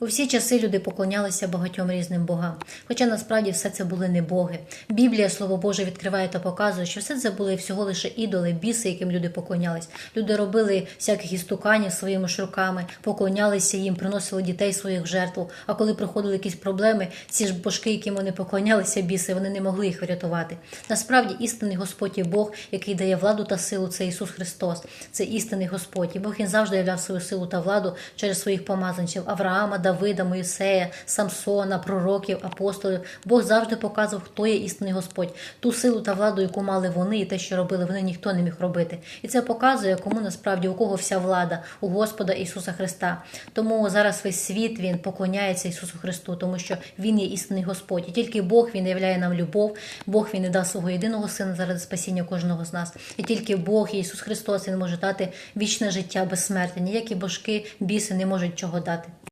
У всі часи люди поклонялися багатьом різним богам, хоча насправді все це були не боги. Біблія, слово Боже, відкриває та показує, що все це були всього лише ідоли, біси, яким люди поклонялись. Люди робили всяких істуканів своїми ж руками, поклонялися їм, приносили дітей своїх в жертву. А коли приходили якісь проблеми, ці ж божки, яким вони поклонялися, біси, вони не могли їх врятувати. Насправді істинний Господь є Бог, який дає владу та силу, це Ісус Христос. Це істинний Господь. І Бог він завжди являв свою силу та владу через своїх помазанців Авраама, Давида, Моїсея, Самсона, пророків, апостолів. Бог завжди показував, хто є істинний Господь, ту силу та владу, яку мали вони, і те, що робили вони, ніхто не міг робити. І це показує, кому насправді у кого вся влада у Господа Ісуса Христа. Тому зараз весь світ він поклоняється Ісусу Христу, тому що Він є істинний Господь. І тільки Бог він являє нам любов. Бог він не дав свого єдиного сина заради спасіння кожного з нас. І тільки Бог, Ісус Христос, Він може дати вічне життя безсмертя. Ніякі божки, біси не можуть чого дати.